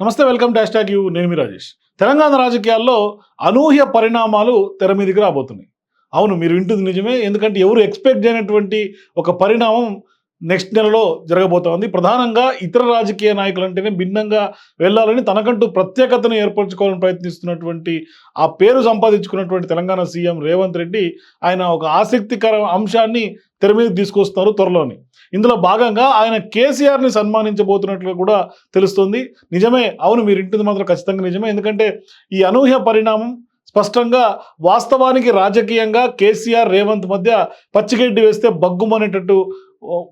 నమస్తే welcome dash tag you. నేను మీ రాజేష్. తెలంగాణ రాజకీయాల్లో అనూహ్య పరిణామాలు తెర మీదకి రాబోతున్నాయి. అవును మీరు వింటుంది నిజమే. ఎందుకంటే ఎవరు ఎక్స్పెక్ట్ చేయనటువంటి ఒక పరిణామం నెక్స్ట్ నెలలో జరగబోతోంది ప్రధానంగా ఇతర రాజకీయ నాయకులు అంటేనే భిన్నంగా వెళ్ళాలని తనకంటూ ప్రత్యేకతను ఏర్పరచుకోవాలని ప్రయత్నిస్తున్నటువంటి ఆ పేరు సంపాదించుకున్నటువంటి తెలంగాణ సీఎం రేవంత్ రెడ్డి ఆయన ఒక ఆసక్తికర అంశాన్ని తెర మీద తీసుకొస్తున్నారు త్వరలోని. ఇందులో భాగంగా ఆయన కేసీఆర్ని సన్మానించబోతున్నట్లుగా కూడా తెలుస్తుంది. నిజమే అవును మీరు ఇంటిది మాత్రం ఖచ్చితంగా నిజమే. ఎందుకంటే ఈ అనూహ్య పరిణామం స్పష్టంగా వాస్తవానికి రాజకీయంగా కేసీఆర్ రేవంత్ మధ్య పచ్చిగడ్డి వేస్తే బగ్గుమనేటట్టు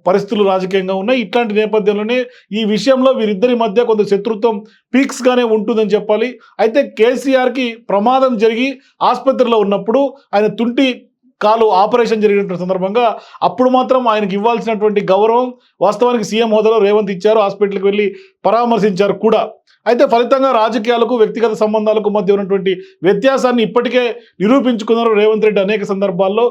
పరిస్థితులు రాజకీయంగా ఉన్నాయి. ఇట్లాంటి నేపథ్యంలోనే ఈ విషయంలో వీరిద్దరి మధ్య కొంత శత్రుత్వం పీక్స్గానే ఉంటుందని చెప్పాలి. అయితే కేసీఆర్కి ప్రమాదం జరిగి ఆసుపత్రిలో ఉన్నప్పుడు ఆయన తుంటి కాలు ఆపరేషన్ జరిగినటువంటి సందర్భంగా అప్పుడు మాత్రం ఆయనకి ఇవ్వాల్సినటువంటి గౌరవం వాస్తవానికి సీఎం హోదాలో రేవంత్ ఇచ్చారు హాస్పిటల్కి వెళ్ళి పరామర్శించారు కూడా. అయితే ఫలితంగా రాజకీయాలకు వ్యక్తిగత సంబంధాలకు మధ్య ఉన్నటువంటి వ్యత్యాసాన్ని ఇప్పటికే నిరూపించుకున్నారు రేవంత్ రెడ్డి అనేక సందర్భాల్లో.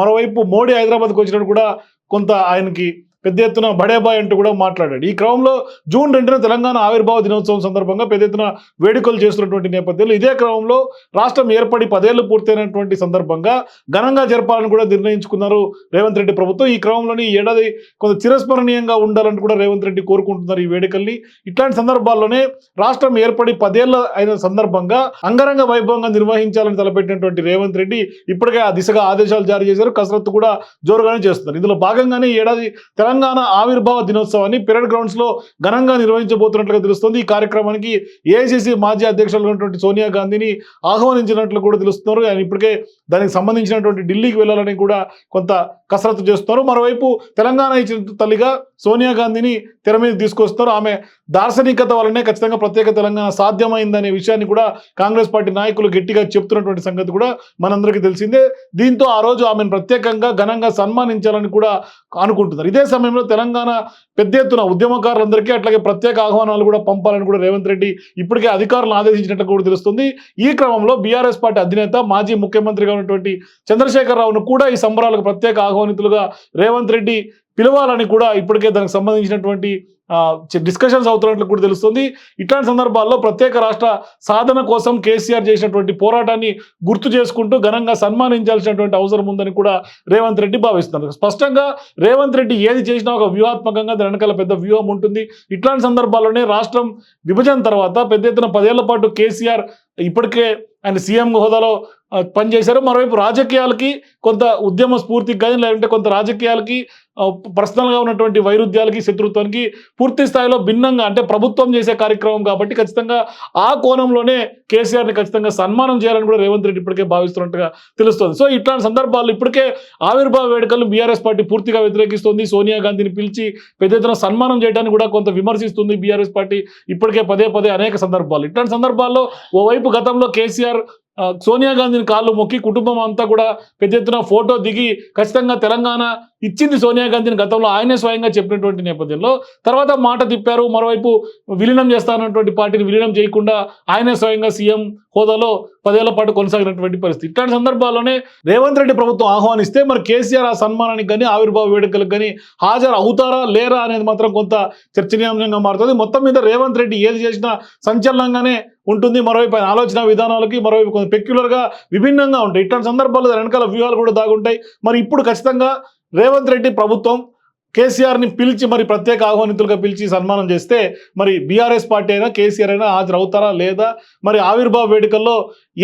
మరోవైపు మోడీ హైదరాబాద్కి వచ్చినప్పుడు కూడా కొంత ఆయనకి పెద్ద ఎత్తున బడేబాయ్ అంటూ కూడా మాట్లాడాడు. ఈ క్రమంలో జూన్ రెండున తెలంగాణ ఆవిర్భావ దినోత్సవం సందర్భంగా పెద్ద ఎత్తున వేడుకలు చేస్తున్నటువంటి నేపథ్యంలో ఇదే క్రమంలో రాష్ట్రం ఏర్పడి పదేళ్ళు పూర్తయినటువంటి సందర్భంగా ఘనంగా జరపాలని కూడా నిర్ణయించుకున్నారు రేవంత్ రెడ్డి ప్రభుత్వం. ఈ క్రమంలోని ఏడాది కొంత చిరస్మరణీయంగా ఉండాలని కూడా రేవంత్ రెడ్డి కోరుకుంటున్నారు ఈ వేడుకల్ని. ఇట్లాంటి సందర్భాల్లోనే రాష్ట్రం ఏర్పడి పదేళ్ళ అయిన సందర్భంగా అంగరంగ వైభవంగా నిర్వహించాలని తలపెట్టినటువంటి రేవంత్ రెడ్డి ఇప్పటికే ఆ దిశగా ఆదేశాలు జారీ చేశారు. కసరత్తు కూడా జోరుగానే చేస్తున్నారు. ఇందులో భాగంగానే ఈ ఏడాది తెలంగాణ తెలంగాణ ఆవిర్భావ దినోత్సవాన్ని పెరడ్ గ్రౌండ్స్లో ఘనంగా నిర్వహించబోతున్నట్లుగా తెలుస్తుంది. ఈ కార్యక్రమానికి ఏఐసిసి మాజీ అధ్యక్షులైనటువంటి సోనియా గాంధీని ఆహ్వానించినట్లు కూడా తెలుస్తున్నారు. ఆయన ఇప్పటికే దానికి సంబంధించినటువంటి ఢిల్లీకి వెళ్ళాలని కూడా కొంత కసరత్తు చేస్తున్నారు. మరోవైపు తెలంగాణ ఇచ్చిన తల్లిగా సోనియా గాంధీని తెర మీద తీసుకొస్తున్నారు. ఆమె దార్శనికత వల్లనే ఖచ్చితంగా ప్రత్యేక తెలంగాణ సాధ్యమైందనే విషయాన్ని కూడా కాంగ్రెస్ పార్టీ నాయకులు గట్టిగా చెప్తున్నటువంటి సంగతి కూడా మనందరికీ తెలిసిందే. దీంతో ఆ రోజు ఆమెను ప్రత్యేకంగా ఘనంగా సన్మానించాలని కూడా అనుకుంటున్నారు. ఇదే సమయంలో తెలంగాణ పెద్ద ఎత్తున ఉద్యమకారులందరికీ అట్లాగే ప్రత్యేక ఆహ్వానాలు కూడా పంపాలని కూడా రేవంత్ రెడ్డి ఇప్పటికే అధికారులను ఆదేశించినట్టు కూడా తెలుస్తుంది. ఈ క్రమంలో బీఆర్ఎస్ పార్టీ అధినేత మాజీ ముఖ్యమంత్రిగా ఉన్నటువంటి చంద్రశేఖరరావును కూడా ఈ సంబరాలకు ప్రత్యేక ఆహ్వానితులుగా రేవంత్ రెడ్డి పిలవాలని కూడా ఇప్పటికే దానికి సంబంధించినటువంటి డిస్కషన్స్ అవుతున్నట్లు కూడా తెలుస్తుంది. ఇట్లాంటి సందర్భాల్లో ప్రత్యేక రాష్ట్ర సాధన కోసం కేసీఆర్ చేసినటువంటి పోరాటాన్ని గుర్తు చేసుకుంటూ ఘనంగా సన్మానించాల్సినటువంటి అవసరం ఉందని కూడా రేవంత్ రెడ్డి భావిస్తున్నారు. స్పష్టంగా రేవంత్ రెడ్డి ఏది చేసినా ఒక వ్యూహాత్మకంగా దాని వెనకాల పెద్ద వ్యూహం ఉంటుంది. ఇట్లాంటి సందర్భాల్లోనే రాష్ట్రం విభజన తర్వాత పెద్ద ఎత్తున పదేళ్ళ పాటు కేసీఆర్ ఇప్పటికే ఆయన సీఎం హోదాలో పనిచేశారు మరోవైపు రాజకీయాలకి కొంత ఉద్యమ స్ఫూర్తికి కానీ లేదంటే కొంత రాజకీయాలకి పర్సనల్గా ఉన్నటువంటి వైరుధ్యాలకి శత్రుత్వానికి పూర్తి స్థాయిలో భిన్నంగా అంటే ప్రభుత్వం చేసే కార్యక్రమం కాబట్టి ఖచ్చితంగా ఆ కోణంలోనే కేసీఆర్ని ఖచ్చితంగా సన్మానం చేయాలని కూడా రేవంత్ రెడ్డి ఇప్పటికే భావిస్తున్నట్టుగా తెలుస్తుంది. సో ఇట్లాంటి సందర్భాల్లో ఇప్పటికే ఆవిర్భావ వేడుకలు బీఆర్ఎస్ పార్టీ పూర్తిగా వ్యతిరేకిస్తుంది. సోనియా గాంధీని పిలిచి పెద్ద ఎత్తున సన్మానం చేయడానికి కూడా కొంత విమర్శిస్తుంది బీఆర్ఎస్ పార్టీ ఇప్పటికే పదే పదే అనేక సందర్భాలు. ఇట్లాంటి సందర్భాల్లో ఓవైపు గతంలో కేసీఆర్ సోనియా గాంధీని కాళ్ళు మొక్కి కుటుంబం అంతా కూడా పెద్ద ఎత్తున ఫోటో దిగి ఖచ్చితంగా తెలంగాణ ఇచ్చింది సోనియా గాంధీని గతంలో ఆయనే స్వయంగా చెప్పినటువంటి నేపథ్యంలో తర్వాత మాట తిప్పారు మరోవైపు విలీనం చేస్తానటువంటి పార్టీని విలీనం చేయకుండా ఆయనే స్వయంగా సీఎం హోదాలో పదేళ్ళ పాటు కొనసాగినటువంటి పరిస్థితి. ఇట్లాంటి సందర్భాల్లోనే రేవంత్ రెడ్డి ప్రభుత్వం ఆహ్వానిస్తే మరి కేసీఆర్ ఆ సన్మానానికి కానీ ఆవిర్భావ వేడుకలకు కానీ హాజరు అవుతారా లేరా అనేది మాత్రం కొంత చర్చనీయాంశంగా మారుతుంది. మొత్తం మీద రేవంత్ రెడ్డి ఏది చేసినా సంచలనంగానే ఉంటుంది. మరోవైపు ఆయన ఆలోచన విధానాలకి మరోవైపు కొంచెం పెక్యులర్గా విభిన్నంగా ఉంటాయి. ఇట్లాంటి సందర్భాల్లో వెనకాల వ్యూహాలు కూడా దాగుంటాయి. మరి ఇప్పుడు ఖచ్చితంగా రేవంత్ రెడ్డి ప్రభుత్వం కేసీఆర్ని పిలిచి మరి ప్రత్యేక ఆహ్వానితులుగా పిలిచి సన్మానం చేస్తే మరి బీఆర్ఎస్ పార్టీ అయినా కేసీఆర్ అయినా హాజరు అవుతారా లేదా? మరి ఆవిర్భావ వేడుకల్లో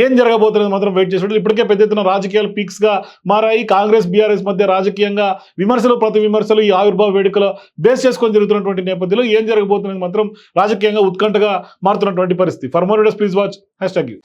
ఏం జరగబోతున్నది మాత్రం వెయిట్ చేసి ఇప్పటికే పెద్ద ఎత్తున రాజకీయాలు పీక్స్గా మారాయి. కాంగ్రెస్ బీఆర్ఎస్ మధ్య రాజకీయంగా విమర్శలు ప్రతి విమర్శలు ఈ ఆవిర్భావ వేడుకలో బేస్ చేసుకొని జరుగుతున్నటువంటి నేపథ్యంలో ఏం జరగబోతున్నది మాత్రం రాజకీయంగా ఉత్కంఠగా మారుతున్నటువంటి పరిస్థితి. For more please watch hashtag you